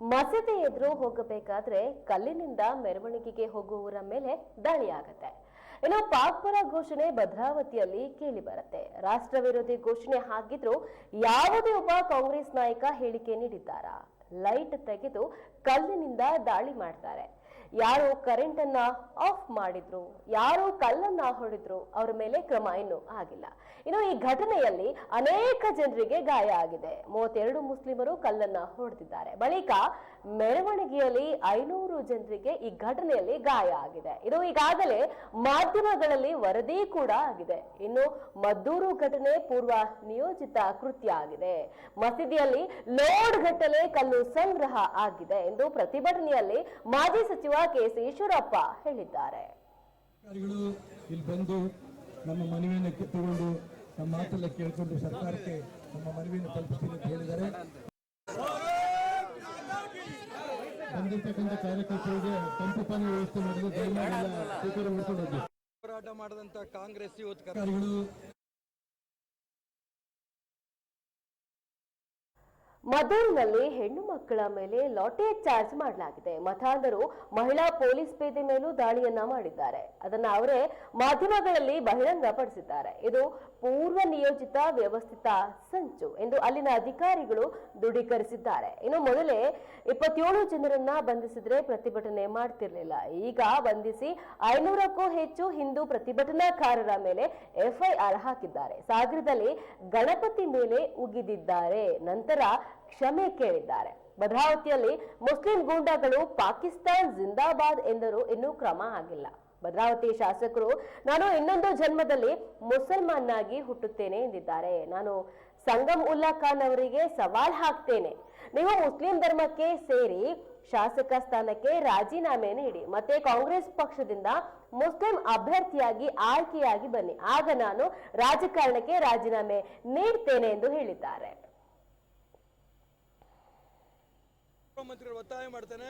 ಮಸೀದಿ ಎದುರು ಹೋಗಬೇಕಾದ್ರೆ ಕಲ್ಲಿನಿಂದ ಮೆರವಣಿಗೆಗೆ ಹೋಗುವವರ ಮೇಲೆ ದಾಳಿ ಆಗತ್ತೆ ಇನ್ನು ಪಾಕ್ಪರ ಘೋಷಣೆ ಭದ್ರಾವತಿಯಲ್ಲಿ ಕೇಳಿ ಬರುತ್ತೆ. ರಾಷ್ಟ್ರ ವಿರೋಧಿ ಘೋಷಣೆ ಹಾಕಿದ್ರು ಯಾವುದೇ ಒಬ್ಬ ಕಾಂಗ್ರೆಸ್ ನಾಯಕ ಹೇಳಿಕೆ ನೀಡಿದ್ದಾರಾ? ಲೈಟ್ ತೆಗೆದು ಕಲ್ಲಿನಿಂದ ದಾಳಿ ಮಾಡ್ತಾರೆ. ಯಾರು ಕರೆಂಟ್ ಅನ್ನ ಆಫ್ ಮಾಡಿದ್ರು, ಯಾರು ಕಲ್ಲನ್ನ ಹೊಡೆದ್ರು, ಅವರ ಮೇಲೆ ಕ್ರಮ ಇನ್ನೂ ಆಗಿಲ್ಲ. ಇನ್ನು ಈ ಘಟನೆಯಲ್ಲಿ ಅನೇಕ ಜನರಿಗೆ ಗಾಯ ಆಗಿದೆ. ಮೂವತ್ತೆರಡು ಮುಸ್ಲಿಮರು ಕಲ್ಲನ್ನ ಹೊಡೆದಿದ್ದಾರೆ. ಬಳಿಕ ಮೆರವಣಿಗೆಯಲ್ಲಿ ಐನೂರು ಜನರಿಗೆ ಈ ಘಟನೆಯಲ್ಲಿ ಗಾಯ ಆಗಿದೆ. ಇದು ಈಗಾಗಲೇ ಮಾಧ್ಯಮಗಳಲ್ಲಿ ವರದಿ ಕೂಡ ಆಗಿದೆ. ಇನ್ನು ಮದ್ದೂರು ಘಟನೆ ಪೂರ್ವ ನಿಯೋಜಿತ ಕೃತ್ಯ ಆಗಿದೆ. ಮಸೀದಿಯಲ್ಲಿ ಲೋಡ್ ಗಟ್ಟಲೆ ಕಲ್ಲು ಸಂಗ್ರಹ ಆಗಿದೆ ಎಂದು ಪ್ರತಿಭಟನೆಯಲ್ಲಿ ಮಾಜಿ ಸಚಿವ ಕೆಸಿ ಈಶ್ವರಪ್ಪ ಹೇಳಿದ್ದಾರೆ. ನಮ್ಮ ಮನವಿಯನ್ನು ನಮ್ಮ ಮಾತೆಲ್ಲ ಕೇಳಿಕೊಂಡು ಸರ್ಕಾರಕ್ಕೆ ನಮ್ಮ ಮನವಿಯನ್ನು ತಲುಪಿಸ್ತೀನಿ ಅಂತ ಹೇಳಿದ್ದಾರೆ. ಬಂದಿರ್ತಕ್ಕಂಥ ಕಾರ್ಯಕರ್ತರಿಗೆ ತಂಪು ಪಾನೀಯ ವ್ಯವಸ್ಥೆ ಮಾಡಲು ದಯಮಾಡಿ ಹೋರಾಟ ಮಾಡಿದಂತ ಕಾಂಗ್ರೆಸ್ ಇವತ್ತು ಅಧಿಕಾರಿಗಳು ಹೆಣ್ಣು ಮಕ್ಕಳ ಮೇಲೆ ಲಾಟೆ ಚಾರ್ಜ್ ಮಾಡಲಾಗಿದೆ. ಮತಾಂಧರು ಮಹಿಳಾ ಪೊಲೀಸ್ ಪೇದೆ ಮೇಲೂ ದಾಳಿಯನ್ನ ಮಾಡಿದ್ದಾರೆ. ಅದನ್ನ ಅವರೇ ಮಾಧ್ಯಮಗಳಲ್ಲಿ ಬಹಿರಂಗಪಡಿಸಿದ್ದಾರೆ. ಇದು ಪೂರ್ವ ನಿಯೋಜಿತ ವ್ಯವಸ್ಥಿತ ಸಂಚು ಎಂದು ಅಲ್ಲಿನ ಅಧಿಕಾರಿಗಳು ದೃಢೀಕರಿಸಿದ್ದಾರೆ. ಇನ್ನು ಮೊದಲೇ ಇಪ್ಪತ್ತೇಳು ಜನರನ್ನ ಬಂಧಿಸಿದ್ರೆ ಪ್ರತಿಭಟನೆ ಮಾಡ್ತಿರ್ಲಿಲ್ಲ. ಈಗ ಬಂಧಿಸಿ ಐನೂರಕ್ಕೂ ಹೆಚ್ಚು ಹಿಂದೂ ಪ್ರತಿಭಟನಾಕಾರರ ಮೇಲೆ ಎಫ್ಐಆರ್ ಹಾಕಿದ್ದಾರೆ. ಸಾಗರದಲ್ಲಿ ಗಣಪತಿ ಮೇಲೆ ಉಗಿದಿದ್ದಾರೆ. ನಂತರ ಕ್ಷಮೆ ಕೇಳಿದ್ದಾರೆ. ಭದ್ರಾವತಿಯಲ್ಲಿ ಮುಸ್ಲಿಂ ಗೂಂಡಾಗಳು ಪಾಕಿಸ್ತಾನ್ ಜಿಂದಾಬಾದ್ ಎಂದರೂ ಇನ್ನೂ ಕ್ರಮ ಆಗಿಲ್ಲ. ಭದ್ರಾವತಿ ಶಾಸಕರು, ನಾನು ಇನ್ನೊಂದು ಜನ್ಮದಲ್ಲಿ ಮುಸಲ್ಮಾನಾಗಿ ಹುಟ್ಟುತ್ತೇನೆ ಎಂದಿದ್ದಾರೆ. ನಾನು ಸಂಗಮ್ ಉಲ್ಲಾ ಖಾನ್ ಅವರಿಗೆ ಸವಾಲ್ ಹಾಕ್ತೇನೆ. ನೀವು ಮುಸ್ಲಿಂ ಧರ್ಮಕ್ಕೆ ಸೇರಿ ಶಾಸಕ ಸ್ಥಾನಕ್ಕೆ ರಾಜೀನಾಮೆ ನೀಡಿ. ಮತ್ತೆ ಕಾಂಗ್ರೆಸ್ ಪಕ್ಷದಿಂದ ಮುಸ್ಲಿಂ ಅಭ್ಯರ್ಥಿಯಾಗಿ ಆಯ್ಕೆಯಾಗಿ ಬನ್ನಿ. ಆಗ ನಾನು ರಾಜಕಾರಣಕ್ಕೆ ರಾಜೀನಾಮೆ ನೀಡ್ತೇನೆ ಎಂದು ಹೇಳಿದ್ದಾರೆ. ಮುಖ್ಯಮಂತ್ರಿಗಳು ಒತ್ತಾಯ ಮಾಡ್ತಾನೆ,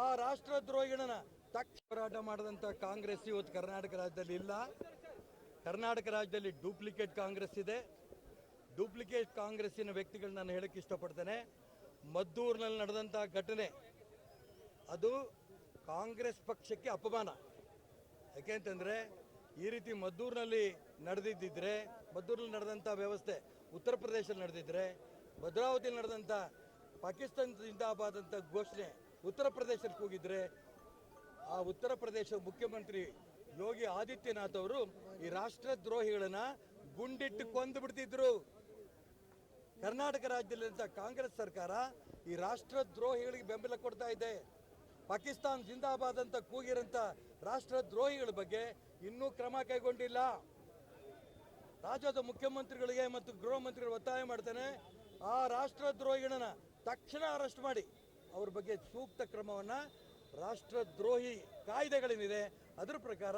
ಆ ರಾಷ್ಟ್ರದ್ರೋಹಿಗಳನ್ನ ತಕ್ಷ ಹೋರಾಟ ಮಾಡಿದಂಥ ಕಾಂಗ್ರೆಸ್ ಇವತ್ತು ಕರ್ನಾಟಕ ರಾಜ್ಯದಲ್ಲಿ ಇಲ್ಲ. ಕರ್ನಾಟಕ ರಾಜ್ಯದಲ್ಲಿ ಡೂಪ್ಲಿಕೇಟ್ ಕಾಂಗ್ರೆಸ್ ಇದೆ. ಡೂಪ್ಲಿಕೇಟ್ ಕಾಂಗ್ರೆಸ್ಸಿನ ವ್ಯಕ್ತಿಗಳನ್ನ ನಾನು ಹೇಳಕ್ಕೆ ಇಷ್ಟಪಡ್ತೇನೆ. ಮದ್ದೂರಿನಲ್ಲಿ ನಡೆದಂಥ ಘಟನೆ, ಅದು ಕಾಂಗ್ರೆಸ್ ಪಕ್ಷಕ್ಕೆ ಅಪಮಾನ. ಯಾಕೆಂತಂದ್ರೆ ಈ ರೀತಿ ಮದ್ದೂರಿನಲ್ಲಿ ನಡೆದಿದ್ದಿದ್ರೆ, ಮದ್ದೂರಿನಲ್ಲಿ ನಡೆದಂಥ ವ್ಯವಸ್ಥೆ ಉತ್ತರ ಪ್ರದೇಶದಲ್ಲಿ ನಡೆದಿದ್ರೆ, ಭದ್ರಾವತಿಯಲ್ಲಿ ನಡೆದಂಥ ಪಾಕಿಸ್ತಾನ ಜಿಂದಾಬಾದ್ ಅಂತ ಘೋಷಣೆ ಉತ್ತರ ಪ್ರದೇಶಕ್ಕೆ ಹೋಗಿದ್ರೆ ಆ ಉತ್ತರ ಪ್ರದೇಶ ಮುಖ್ಯಮಂತ್ರಿ ಯೋಗಿ ಆದಿತ್ಯನಾಥ್ ಅವರು ಈ ರಾಷ್ಟ್ರದ್ರೋಹಿಗಳನ್ನ ಗುಂಡಿಟ್ಟು ಕೊಂದು ಬಿಡ್ತಿದ್ರು. ಕರ್ನಾಟಕ ರಾಜ್ಯದಲ್ಲಿದ್ದ ಕಾಂಗ್ರೆಸ್ ಸರ್ಕಾರ ಈ ರಾಷ್ಟ್ರದ್ರೋಹಿಗಳಿಗೆ ಬೆಂಬಲ ಕೊಡ್ತಾ ಇದೆ. ಪಾಕಿಸ್ತಾನ್ ಜಿಂದಾಬಾದ್ ಅಂತ ಕೂಗಿರಂತ ರಾಷ್ಟ್ರದ್ರೋಹಿಗಳ ಬಗ್ಗೆ ಇನ್ನೂ ಕ್ರಮ ಕೈಗೊಂಡಿಲ್ಲ. ರಾಜ್ಯದ ಮುಖ್ಯಮಂತ್ರಿಗಳಿಗೆ ಮತ್ತು ಗೃಹ ಮಂತ್ರಿಗಳು ಒತ್ತಾಯ ಮಾಡ್ತಾನೆ, ಆ ರಾಷ್ಟ್ರದ್ರೋಹಿಗಳನ್ನ ತಕ್ಷಣ ಅರೆಸ್ಟ್ ಮಾಡಿ. ಅವ್ರ ಬಗ್ಗೆ ಸೂಕ್ತ ಕ್ರಮವನ್ನ ರಾಷ್ಟ್ರದ್ರೋಹಿ ಕಾಯ್ದೆಗಳೇನಿದೆ, ಅದರ ಪ್ರಕಾರ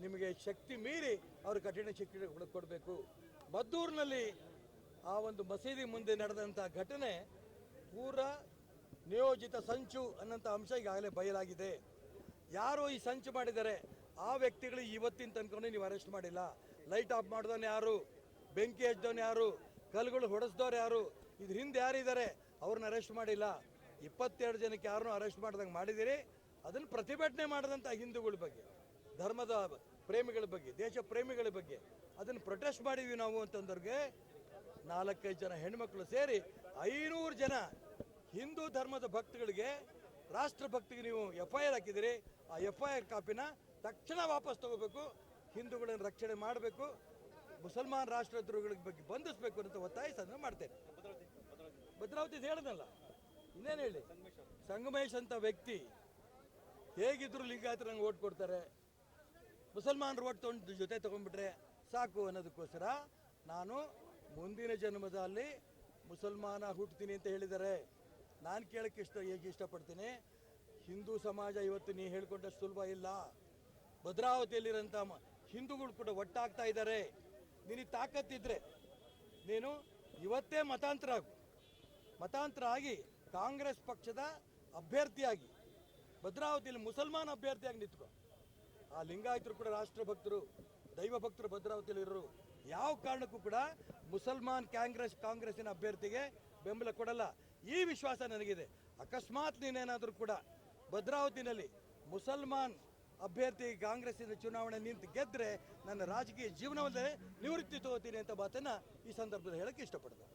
ನಿಮಗೆ ಶಕ್ತಿ ಮೀರಿ ಅವರು ಕಠಿಣ ಶಿಕ್ಷೆ ಕೊಡಬೇಕು ಮದ್ದೂರಿನಲ್ಲಿ ಆ ಒಂದು ಮಸೀದಿ ಮುಂದೆ ನಡೆದಂಥ ಘಟನೆ ಪೂರ ನಿಯೋಜಿತ ಸಂಚು ಅನ್ನೋಂಥ ಅಂಶ ಈಗಾಗಲೇ ಬಯಲಾಗಿದೆ. ಯಾರು ಈ ಸಂಚು ಮಾಡಿದ್ದಾರೆ? ಆ ವ್ಯಕ್ತಿಗಳು ಇವತ್ತಿನ ತನಕ ನೀವು ಅರೆಸ್ಟ್ ಮಾಡಿಲ್ಲ. ಲೈಟ್ ಆಫ್ ಮಾಡಿದವನು ಯಾರು? ಬೆಂಕಿ ಹಚ್ಚಿದವನು ಯಾರು? ಕಲ್ಗಳು ಹೊಡೆಸ್ದವ್ರು ಯಾರು? ಇದ್ರ ಹಿಂದೆ ಯಾರಿದ್ದಾರೆ? ಅವ್ರನ್ನ ಅರೆಸ್ಟ್ ಮಾಡಿಲ್ಲ. ಇಪ್ಪತ್ತೆರಡು ಜನಕ್ಕೆ ಯಾರನ್ನೂ ಅರೆಸ್ಟ್ ಮಾಡ್ದಂಗೆ ಮಾಡಿದಿರಿ ಅದನ್ನು ಪ್ರತಿಭಟನೆ ಮಾಡಿದಂಥ ಹಿಂದೂಗಳ ಬಗ್ಗೆ, ಧರ್ಮದ ಪ್ರೇಮಿಗಳ ಬಗ್ಗೆ, ದೇಶ ಪ್ರೇಮಿಗಳ ಬಗ್ಗೆ ಅದನ್ನು ಪ್ರೊಟೆಸ್ಟ್ ಮಾಡಿದ್ವಿ ನಾವು ಅಂತಂದವ್ರಿಗೆ ನಾಲ್ಕೈದು ಜನ ಹೆಣ್ಮಕ್ಳು ಸೇರಿ ಐನೂರು ಜನ ಹಿಂದೂ ಧರ್ಮದ ಭಕ್ತಗಳಿಗೆ, ರಾಷ್ಟ್ರ ಭಕ್ತಿಗೆ ನೀವು ಎಫ್ ಐ ಆರ್ ಹಾಕಿದಿರಿ ಆ ಎಫ್ ಐ ಆರ್ ಕಾಪಿನ ತಕ್ಷಣ ವಾಪಸ್ ತಗೋಬೇಕು. ಹಿಂದೂಗಳನ್ನು ರಕ್ಷಣೆ ಮಾಡಬೇಕು. ಮುಸಲ್ಮಾನ್ ರಾಷ್ಟ್ರದ್ರೋಹಿಗಳ ಬಗ್ಗೆ ಬಂಧಿಸಬೇಕು ಅಂತ ಒತ್ತಾಯಿಸೋದನ್ನ ಮಾಡ್ತೇನೆ. ಭದ್ರಾವತಿ ಹೇಳದಲ್ಲ. ಇನ್ನೇನು ಹೇಳಿ? ಸಂಗಮೇಶ್ ಅಂತ ವ್ಯಕ್ತಿ ಹೇಗಿದ್ರು ಲಿಂಗಾಯತರು ನಂಗೆ ಓಟ್ ಕೊಡ್ತಾರೆ. ಮುಸಲ್ಮಾನರು ಓಟ್ ತೊಗೊಂಡು ಜೊತೆ ತಗೊಂಡ್ಬಿಟ್ರೆ ಸಾಕು ಅನ್ನೋದಕ್ಕೋಸ್ಕರ ನಾನು ಮುಂದಿನ ಜನ್ಮದಲ್ಲಿ ಮುಸಲ್ಮಾನ ಹುಟ್ತೀನಿ ಅಂತ ಹೇಳಿದ್ದಾರೆ. ನಾನು ಕೇಳಕ್ಕೆ ಇಷ್ಟ, ಹೇಗೆ ಇಷ್ಟಪಡ್ತೀನಿ? ಹಿಂದೂ ಸಮಾಜ ಇವತ್ತು ನೀ ಹೇಳ್ಕೊಂಡಷ್ಟು ಸುಲಭ ಇಲ್ಲ. ಭದ್ರಾವತಿಯಲ್ಲಿರೋಂಥ ಹಿಂದೂಗಳು ಕೂಡ ಒಟ್ಟಾಗ್ತಾ ಇದ್ದಾರೆ. ನಿನಗೆ ತಾಕತ್ತಿದ್ರೆ ನೀನು ಇವತ್ತೇ ಮತಾಂತರ ಆಗು ಮತಾಂತರ ಆಗಿ ಕಾಂಗ್ರೆಸ್ ಪಕ್ಷದ ಅಭ್ಯರ್ಥಿಯಾಗಿ, ಭದ್ರಾವತಿಯಲ್ಲಿ ಮುಸಲ್ಮಾನ್ ಅಭ್ಯರ್ಥಿಯಾಗಿ ನಿಂತ್ಕೊ. ಆ ಲಿಂಗಾಯತರು ಕೂಡ ರಾಷ್ಟ್ರ ಭಕ್ತರು, ದೈವ ಭಕ್ತರು ಭದ್ರಾವತಿಯಲ್ಲಿ ಇರೋರು. ಯಾವ ಕಾರಣಕ್ಕೂ ಕೂಡ ಮುಸಲ್ಮಾನ್ ಕಾಂಗ್ರೆಸ್, ಕಾಂಗ್ರೆಸ್ಸಿನ ಅಭ್ಯರ್ಥಿಗೆ ಬೆಂಬಲ ಕೊಡಲ್ಲ. ಈ ವಿಶ್ವಾಸ ನನಗಿದೆ. ಅಕಸ್ಮಾತ್ ನೀನೇನಾದರೂ ಕೂಡ ಭದ್ರಾವತಿನಲ್ಲಿ ಮುಸಲ್ಮಾನ್ ಅಭ್ಯರ್ಥಿ ಕಾಂಗ್ರೆಸ್ಸಿನ ಚುನಾವಣೆ ನಿಂತು ಗೆದ್ದರೆ ನನ್ನ ರಾಜಕೀಯ ಜೀವನವಲ್ಲೇ ನಿವೃತ್ತಿ ತಗೋತೀನಿ ಅಂತ ಮಾತನ್ನು ಈ ಸಂದರ್ಭದಲ್ಲಿ ಹೇಳಕ್ಕೆ ಇಷ್ಟಪಡ್ತೇನೆ